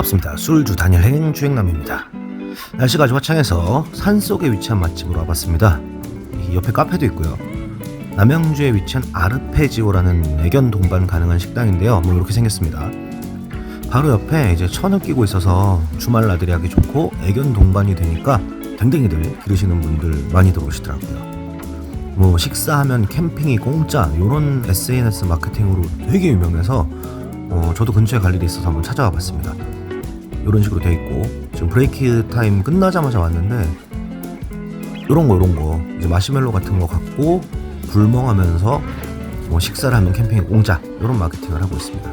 반갑습니다. 술주 다니엘 행행 주행남입니다. 날씨가 아주 화창해서 산속에 위치한 맛집으로 와봤습니다. 이 옆에 카페도 있고요. 남양주에 위치한 아르페지오라는 애견 동반 가능한 식당인데요. 뭐 이렇게 생겼습니다. 바로 옆에 이제 천을 끼고 있어서 주말 나들이 하기 좋고 애견 동반이 되니까 댕댕이들 기르시는 분들 많이 들어오시더라고요. 뭐 식사하면 캠핑이 공짜 이런 SNS 마케팅으로 되게 유명해서 어, 저도 근처에 갈 일이 있어서 한번 찾아와 봤습니다. 이런 식으로 돼 있고 지금 브레이크 타임 끝나자마자 왔는데 이런 거 이런 거 이제 마시멜로 같은 거 갖고 불멍하면서 뭐 식사를 하면 캠핑이 공짜 이런 마케팅을 하고 있습니다.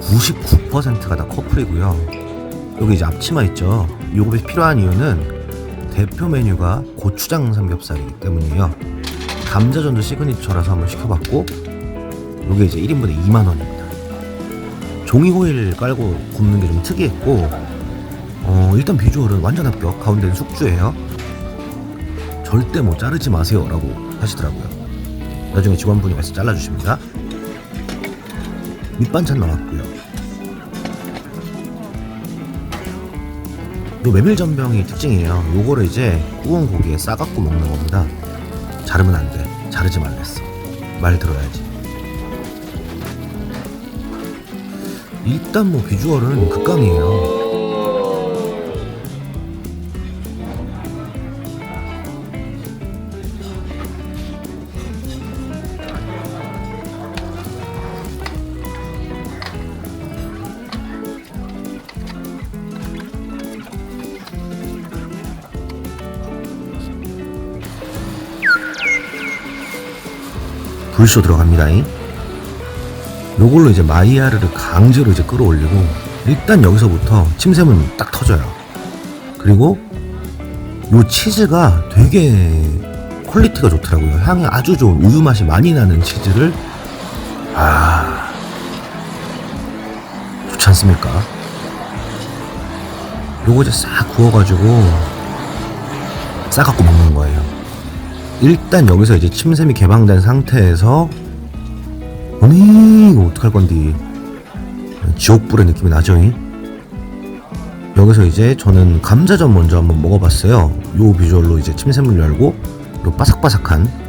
99%가 다 커플이고요. 여기 이제 앞치마 있죠. 요것이 필요한 이유는 대표 메뉴가 고추장 삼겹살이기 때문이에요. 감자전도 시그니처라서 한번 시켜봤고 요게 이제 1인분에 2만 원입니다. 종이 호일 깔고 굽는 게 좀 특이했고 어, 일단 비주얼은 완전 합격 가운데는 숙주예요. 절대 뭐 자르지 마세요 라고 하시더라고요. 나중에 직원분이 와서 잘라주십니다. 밑반찬 나왔고요. 요 메밀전병이 특징이에요. 요거를 이제 구운 고기에 싸갖고 먹는 겁니다. 자르면 안 돼. 자르지 말랬어. 말 들어야지. 일단 뭐 비주얼은 극강이에요. 불쇼 들어갑니다. 요걸로 이제 마이야르를 강제로 이제 끌어올리고 일단 여기서부터 침샘은 딱 터져요. 그리고 요 치즈가 되게 퀄리티가 좋더라고요. 향이 아주 좋은 우유 맛이 많이 나는 치즈를 아 좋지 않습니까? 요거 이제 싹 구워가지고 싸갖고 먹는 거예요. 일단 여기서 이제 침샘이 개방된 상태에서 아니 이거 어떡할 건디? 지옥불의 느낌이 나죠 이? 여기서 이제 저는 감자전 먼저 한번 먹어봤어요. 요 비주얼로 이제 침샘을 열고 요 바삭바삭한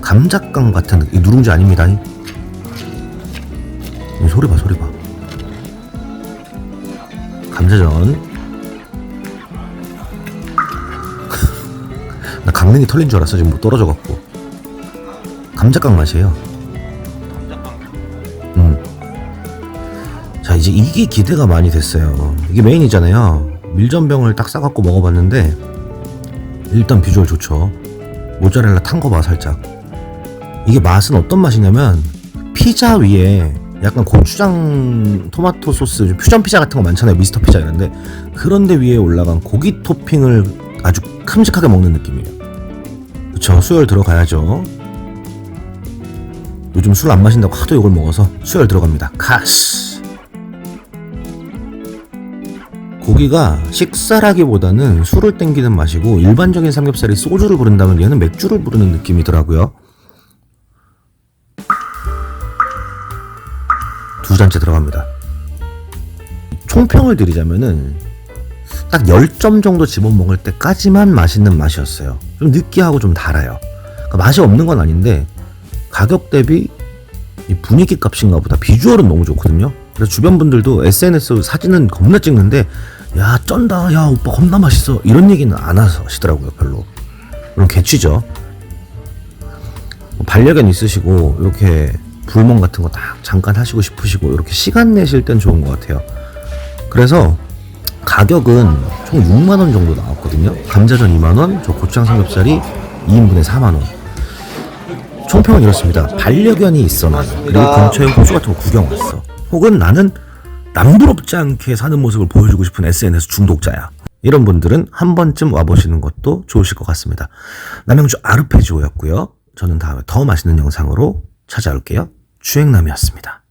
감자깡 같은 이 누룽지 아닙니다 이, 이 소리 봐 소리 봐. 감자전. 나 강냉이 털린 줄 알았어 지금 뭐 떨어져 갖고. 감자깡 맛이에요 이제 이게 기대가 많이 됐어요. 이게 메인이잖아요. 밀전병을 딱 싸갖고 먹어봤는데 일단 비주얼 좋죠. 모짜렐라 탄 거 봐 살짝. 이게 맛은 어떤 맛이냐면 피자 위에 약간 고추장 토마토 소스 퓨전 피자 같은 거 많잖아요. 미스터 피자 이런데. 그런데 위에 올라간 고기 토핑을 아주 큼직하게 먹는 느낌이에요. 그쵸? 수혈 들어가야죠. 요즘 술 안 마신다고 하도 이걸 먹어서 수혈 들어갑니다. 카스. 고기가 식사라기보다는 술을 땡기는 맛이고 일반적인 삼겹살이 소주를 부른다면 얘는 맥주를 부르는 느낌이더라고요. 두 잔째 들어갑니다. 총평을 드리자면은 딱 10점 정도 집어먹을 때까지만 맛있는 맛이었어요. 좀 느끼하고 좀 달아요. 그러니까 맛이 없는 건 아닌데 가격 대비 이 분위기 값인가 보다 비주얼은 너무 좋거든요 그래서 주변 분들도 SNS 사진은 겁나 찍는데 야 쩐다. 야 오빠 겁나 맛있어. 이런 얘기는 안 하시더라고요 별로. 물론 개취죠. 뭐 반려견 있으시고 이렇게 불멍 같은 거 딱 잠깐 하시고 싶으시고 이렇게 시간 내실 땐 좋은 것 같아요. 그래서 가격은 총 6만원 정도 나왔거든요. 감자전 2만원 저 고추장 삼겹살이 2인분에 4만원. 총평은 이렇습니다. 반려견이 있어 나는 그리고 근처에 호수 같은 거 구경 왔어. 혹은 나는 남부럽지 않게 사는 모습을 보여주고 싶은 SNS 중독자야. 이런 분들은 한 번쯤 와보시는 것도 좋으실 것 같습니다. 남양주 아르페지오였고요. 저는 다음에 더 맛있는 영상으로 찾아올게요. 주행남이었습니다.